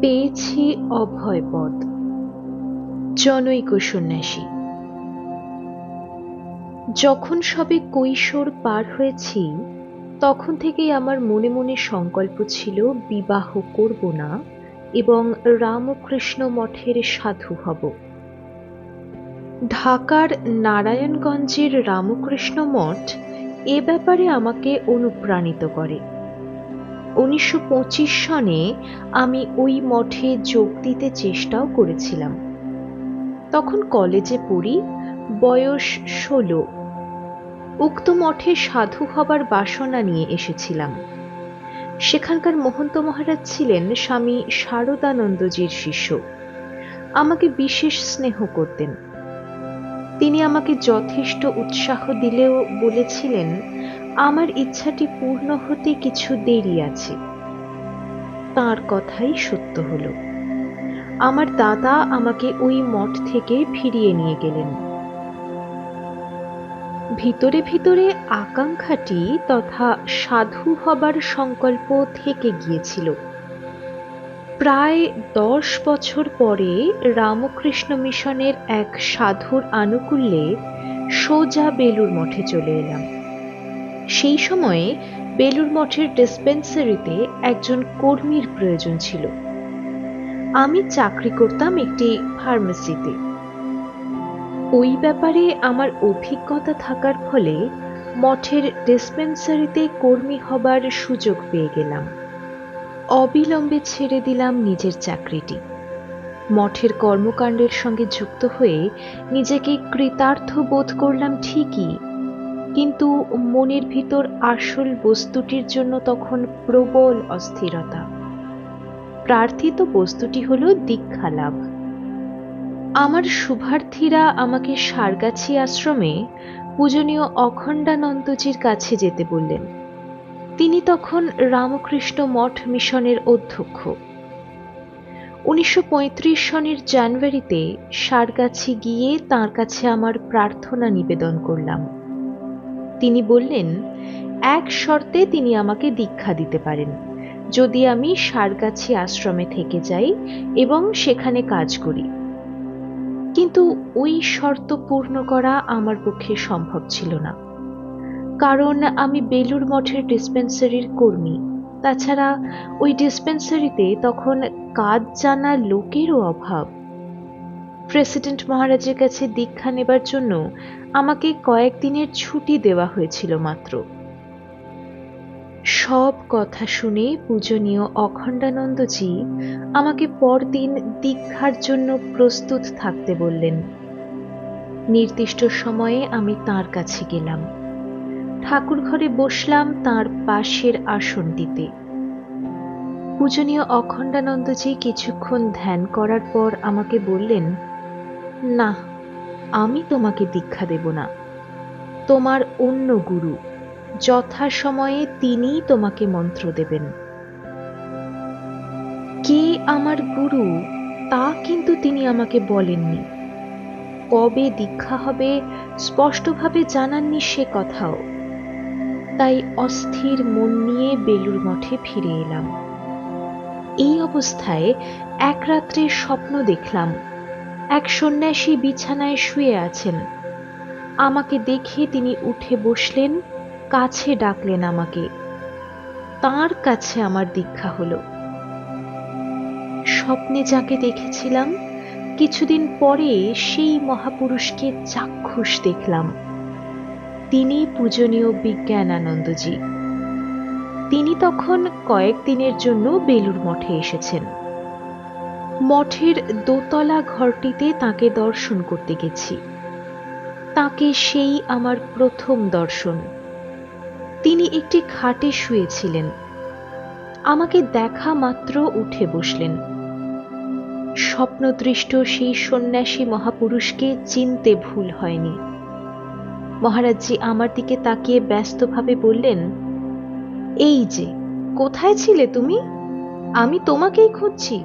পেয়েছি অভয় পদ জনৈক সন্ন্যাসী, যখন সবে কৈশোর পার হয়েছি, তখন থেকেই আমার মনে মনে সংকল্প ছিল, বিবাহ করব না এবং রামকৃষ্ণ মঠের সাধু হব। ঢাকার নারায়ণগঞ্জের রামকৃষ্ণ মঠ এ ব্যাপারে আমাকে অনুপ্রাণিত করে। উনিশশো পঁচিশ সনে আমি ওই মঠে যোগ দিতে চেষ্টাও করেছিলাম। তখন কলেজে পড়ি, বয়স ষোলো। উক্ত মঠে সাধু হবার বাসনা নিয়ে এসেছিলাম। সেখানকার মহন্ত মহারাজ ছিলেন স্বামী শারদানন্দজির শিষ্য। আমাকে বিশেষ স্নেহ করতেন। তিনি আমাকে যথেষ্ট উৎসাহ দিলেও বলেছিলেন আমার ইচ্ছাটি পূর্ণ হতে কিছু দেরি আছে। তার কথাই সত্য হলো। আমার দাদা আমাকে ওই মঠ থেকে ফিরিয়ে নিয়ে গেলেন। ভিতরে ভিতরে আকাঙ্ক্ষাটি তথা সাধু হবার সংকল্প থেকে গিয়েছিল। প্রায় দশ বছর পরে রামকৃষ্ণ মিশনের এক সাধুর আনুকূল্যে সোজা বেলুর মঠে চলে এলাম। সেই সময়ে বেলুর মঠের ডিসপেন্সারিতে একজন কর্মীর প্রয়োজন ছিল। আমি চাকরি করতাম একটি ফার্মেসিতে। ওই ব্যাপারে আমার অভিজ্ঞতা থাকার ফলে মঠের ডিসপেন্সারিতে কর্মী হবার সুযোগ পেয়ে গেলাম। অবিলম্বে ছেড়ে দিলাম নিজের চাকরিটি। মঠের কর্মকাণ্ডের সঙ্গে যুক্ত হয়ে নিজেকে কৃতার্থ বোধ করলাম ঠিকই কিন্তু মনের ভিতর আসল বস্তুটির জন্য তখন প্রবল অস্থিরতা। প্রার্থিত বস্তুটি হল দীক্ষা লাভ। আমার শুভার্থীরা আমাকে সারগাছি আশ্রমে পূজনীয় অখণ্ডানন্দজির কাছে যেতে বললেন। তিনি তখন রামকৃষ্ণ মঠ মিশনের অধ্যক্ষ। উনিশশো পঁয়ত্রিশ সনের জানুয়ারিতে সারগাছি গিয়ে তার কাছে আমার প্রার্থনা নিবেদন করলাম। তিনি বললেন, এক শর্তে তিনি আমাকে দীক্ষা দিতে পারেন। যদি আমি সারগাছি আশ্রমে থেকে যাই এবং সেখানে কাজ করি। কিন্তু ওই শর্ত পূর্ণ করা আমার পক্ষে সম্ভব ছিল না। কারণ আমি বেলুর মঠের ডিসপেন্সারির কর্মী। তাছাড়া ওই ডিসপেন্সারিতে তখন কাজ জানা লোকেরও অভাব। প্রেসিডেন্ট মহারাজের কাছে দীক্ষা নেবার জন্য আমাকে কয়েকদিনের ছুটি দেওয়া হয়েছিল মাত্র। সব কথা শুনে পূজনীয় অখণ্ডানন্দজি আমাকে পরদিন দীক্ষার জন্য প্রস্তুত থাকতে বললেন। নির্দিষ্ট সময়ে আমি তার কাছে গেলাম। ঠাকুর ঘরে বসলাম তার পাশের আসনটিতে। পূজনীয় অখণ্ডানন্দজি কিছুক্ষণ ধ্যান করার পর আমাকে বললেন না, আমি তোমাকে দীক্ষা দেব না। তোমার অন্য গুরু, যথাসময়ে তিনিই তোমাকে মন্ত্র দেবেন। কে আমার গুরু, তা কিন্তু তিনি আমাকে বলেননি। কবে দীক্ষা হবে, স্পষ্টভাবে জানাননি সে কথাও। তাই অস্থির মন নিয়ে বেলুর মঠে ফিরে এলাম। এই অবস্থায় এক রাত্রে স্বপ্ন দেখলাম এক সন্ন্যাসী বিছানায় শুয়ে আছেন। আমাকে দেখে তিনি উঠে বসলেন, কাছে ডাকলেন আমাকে। তার কাছে আমার দীক্ষা হলো। স্বপ্নে যাকে দেখেছিলাম, কিছুদিন পরে সেই মহাপুরুষকে চাক্ষুষ দেখলাম। তিনি পূজনীয় বিজ্ঞানানন্দজি। তিনি তখন কয়েকদিনের জন্য বেলুর মঠে এসেছেন। মঠের দোতলা ঘরটিতে তাকে দর্শন করতে গেছি। তাকে সেই আমার প্রথম দর্শন। তিনি একটি খাটে শুয়েছিলেন। আমাকে দেখা মাত্র উঠে বসলেন। স্বপ্নদৃষ্ট সেই সন্ন্যাসী মহাপুরুষকে চিনতে ভুল হয়নি। মহারাজজি আমার দিকে তাকিয়ে ব্যস্তভাবে বললেন, এই যে, কোথায় ছিলে তুমি? আমি তোমাকেই খুঁজছি।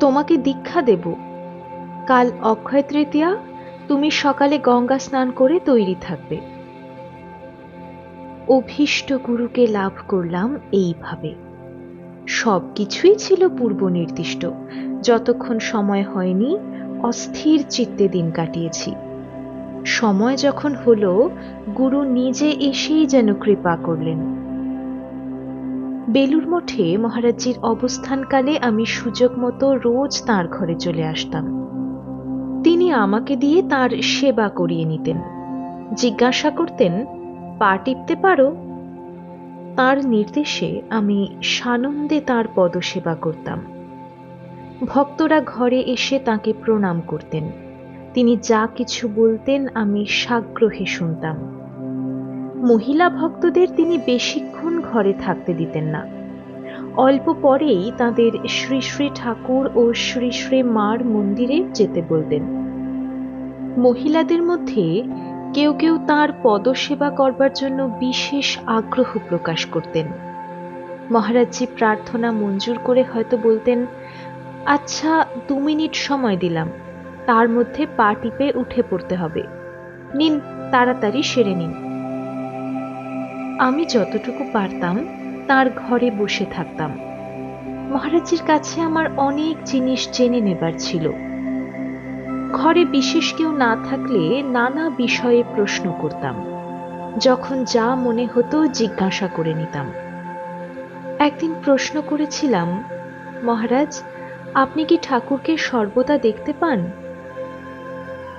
তোমাকে দীক্ষা দেব। কাল অক্ষয় তৃতীয়া, তুমি সকালে গঙ্গা স্নান করে তৈরি থাকবে। অভীষ্ট গুরুকে লাভ করলাম এইভাবে। সব কিছুই ছিল পূর্ব নির্দিষ্ট। যতক্ষণ সময় হয়নি, অস্থির চিত্তে দিন কাটিয়েছি। সময় যখন হলো, গুরু নিজে এসেই যেন কৃপা করলেন। বেলুর মঠে মহারাজজির অবস্থানকালে আমি সুযোগ মতো রোজ তার ঘরে চলে আসতাম। তিনি আমাকে দিয়ে তার সেবা করিয়ে নিতেন। জিজ্ঞাসা করতেন, পা টিপতে পারো? তার নির্দেশে আমি সানন্দে তার পদসেবা করতাম। ভক্তরা ঘরে এসে তাকে প্রণাম করতেন। তিনি যা কিছু বলতেন আমি সাগ্রহে শুনতাম। মহিলা ভক্তদের তিনি বেশিক্ষণ ঘরে থাকতে দিতেন না। অল্প পরেই তাদের শ্রী শ্রী ঠাকুর ও শ্রী শ্রী মার মন্দিরে যেতে বলতেন। মহিলাদের মধ্যে কেউ কেউ তার পদসেবা করবার জন্য বিশেষ আগ্রহ প্রকাশ করতেন। মহারাজজি প্রার্থনা মঞ্জুর করে হয়তো বলতেন আচ্ছা দু মিনিট সময় দিলাম, তার মধ্যে পা টিপে উঠে পড়তে হবে। নিন, তাড়াতাড়ি সেরে নিন। আমি যতটুকু পারতাম, তার ঘরে বসে থাকতাম। মহারাজের কাছে আমার অনেক জিনিস জেনে নেবার ছিল। ঘরে বিশেষ কেউ না থাকলে নানা বিষয়ে প্রশ্ন করতাম, যখন যা মনে হতো জিজ্ঞাসা করে নিতাম। একদিন প্রশ্ন করেছিলাম, মহারাজ, আপনি কি ঠাকুরকে সর্বদা দেখতে পান?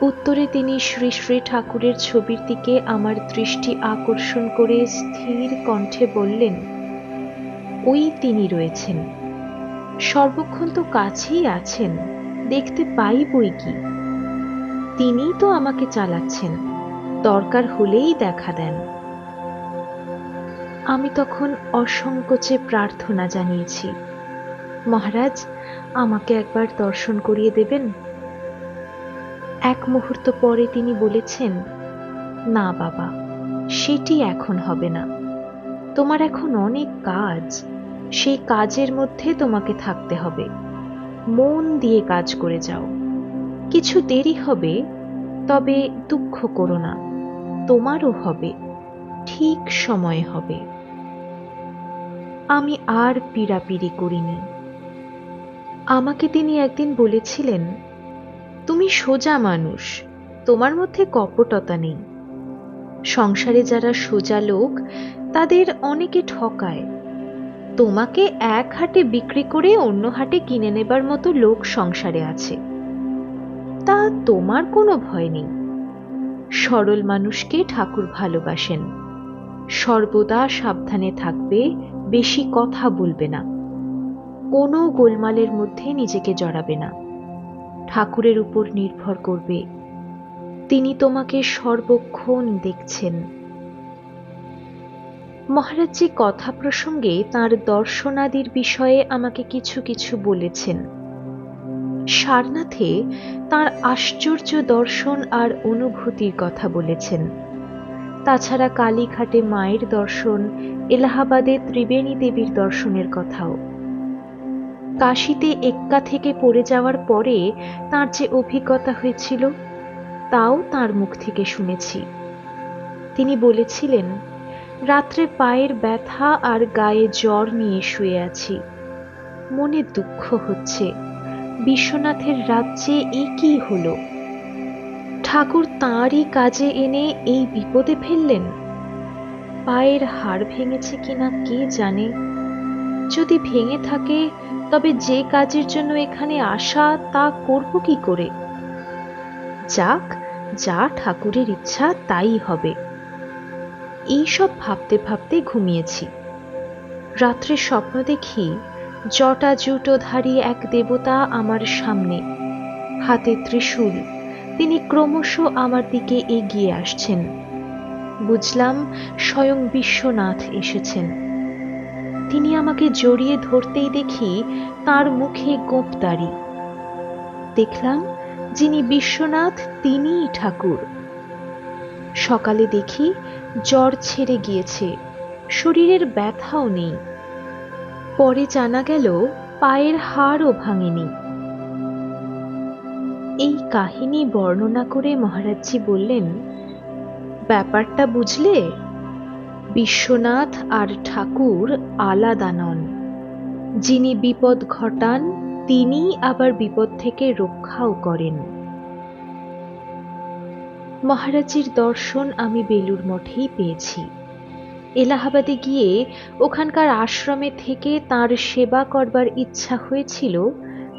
উত্তরে তিনি শ্রী শ্রী ঠাকুরের ছবির দিকে আমার দৃষ্টি আকর্ষণ করে স্থির কণ্ঠে বললেন, ওই তিনি রয়েছেন। সর্বক্ষণ তো কাছেই আছেন, দেখতে পাই বই কি? তিনিই তো আমাকে চালাচ্ছেন, দরকার হলেই দেখা দেন। আমি তখন অসংকোচে প্রার্থনা জানিয়েছি, মহারাজ, আমাকে একবার দর্শন করিয়ে দেবেন? এক মুহূর্ত পরে তিনি বলেছেন, না বাবা, সেটি এখন হবে না। তোমার এখন অনেক কাজ, সেই কাজের মধ্যে তোমাকে থাকতে হবে। মন দিয়ে কাজ করে যাও। কিছু দেরি হবে, তবে দুঃখ করো না। তোমারও হবে, ঠিক সময় হবে। আমি আর পীড়াপিড়ি করিনি। আমাকে তিনি একদিন বলেছিলেন তুমি সোজা মানুষ, তোমার মধ্যে কপটতা নেই। সংসারে যারা সোজা লোক, তাদের অনেকে ঠকায়। তোমাকে এক হাটে বিক্রি করে অন্য হাটে কিনে নেবার মতো লোক সংসারে আছে। তা তোমার কোনো ভয় নেই। সরল মানুষকে ঠাকুর ভালোবাসেন। সর্বদা সাবধানে থাকবে, বেশি কথা বলবে না। কোনো গোলমালের মধ্যে নিজেকে জড়াবে না। ঠাকুরের উপর নির্ভর করবে। তিনি তোমাকে সর্বক্ষণ দেখছেন। মহারাজজি কথা প্রসঙ্গে তার দর্শনাদির বিষয়ে আমাকে কিছু কিছু বলেছেন। সারনাথে তার আশ্চর্য দর্শন আর অনুভূতির কথা বলেছেন। তাছাড়া কালীঘাটে মায়ের দর্শন, এলাহাবাদে ত্রিবেণী দেবীর দর্শনের কথাও। কাশিতে এক্কা থেকে পড়ে যাওয়ার পরে তার যে অভিজ্ঞতা হয়েছিল, তাও তার মুখ থেকে শুনেছি। তিনি বলেছিলেন, রাত্রে পায়ের ব্যথা আর গায়ে জ্বর নিয়ে শুয়ে আছি। মনে দুঃখ হচ্ছে। বিশ্বনাথের রাজ্যে এ কি হলো? ঠাকুর তাঁরই কাজে এনে এই বিপদে ফেললেন? পায়ের হাড় ভেঙেছে কিনা কে জানে? যদি ভেঙে থাকে তবে যে কাজের জন্য এখানে আসা, তা করব কি করে? যাক, যা ঠাকুরের ইচ্ছা, তাই হবে। এইসব ভাবতে ভাবতে ঘুমিয়েছি। রাত্রে স্বপ্ন দেখি, জটা জুটোধারী এক দেবতা আমার সামনে। হাতে ত্রিশূল, তিনি ক্রমশ আমার দিকে এগিয়ে আসছেন। বুঝলাম, স্বয়ং বিশ্বনাথ এসেছেন। তিনি আমাকে জড়িয়ে ধরতেই দেখি তার মুখে গোপদারি দেখলাম যিনি বিশ্বনাথ, তিনিই ঠাকুর। সকালে দেখি জ্বর ছেড়ে গিয়েছে, শরীরের ব্যথাও নেই। পরে জানা গেল পায়ের হাড়ও ভাঙেনি। এই কাহিনী বর্ণনা করে মহারাজজি বললেন, ব্যাপারটা বুঝলে? বিশ্বনাথ আর ঠাকুর আলাদা নন। যিনি বিপদ ঘটান, তিনি আবার বিপদ থেকে রক্ষাও করেন। মহারাজের দর্শন আমি বেলুর মঠেই পেয়েছি। এলাহাবাদে গিয়ে ওখানকার আশ্রমে থেকে তার সেবা করবার ইচ্ছা হয়েছিল,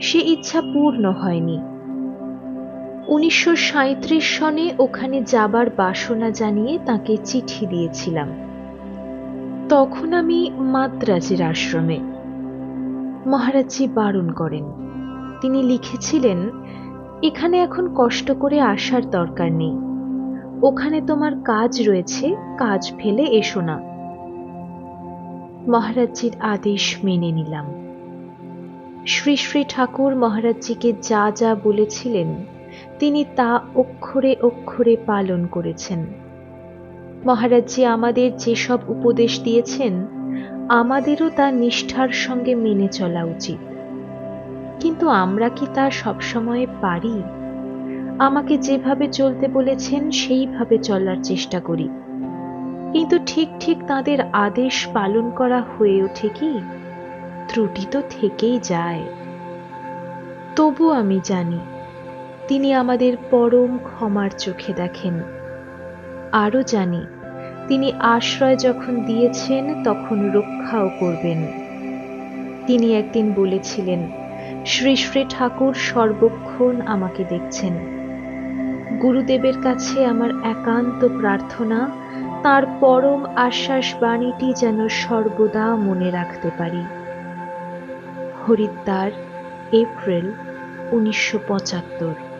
সে ইচ্ছা পূর্ণ হয়নি। উনিশশো সনে ওখানে যাবার বাসনা জানিয়ে তাকে চিঠি দিয়েছিলাম। তখন আমি মাদ্রাজের আশ্রমে। মহারাজজি বারণ করেন। তিনি লিখেছিলেন, এখানে এখন কষ্ট করে আসার দরকার নেই। ওখানে তোমার কাজ রয়েছে, কাজ ফেলে এসো না। মহারাজজির আদেশ মেনে নিলাম। শ্রী শ্রী ঠাকুর মহারাজজিকে যা যা বলেছিলেন, তিনি তা অক্ষরে অক্ষরে পালন করেছেন। মহারাজজি আমাদের যেসব উপদেশ দিয়েছেন, আমাদেরও তা নিষ্ঠার সঙ্গে মেনে চলা উচিত। কিন্তু আমরা কি তা সবসময় পারি? আমাকে যেভাবে চলতে বলেছেন, সেইভাবে চলার চেষ্টা করি। কিন্তু ঠিক ঠিক তাদের আদেশ পালন করা হয়ে ওঠে কি? ত্রুটি তো থেকেই যায়। তবু আমি জানি, তিনি আমাদের পরম ক্ষমার চোখে দেখেন। আরও জানি তিনি আশ্রয় যখন দিয়েছেন, তখন রক্ষাও করবেন। তিনি একদিন বলেছিলেন, শ্রী শ্রী ঠাকুর সর্বক্ষণ আমাকে দেখছেন। গুরুদেবের কাছে আমার একান্ত প্রার্থনা, তার পরম আশ্বাস বাণীটি যেন সর্বদা মনে রাখতে পারি। হরিদ্বার, এপ্রিল, উনিশশো পঁচাত্তর।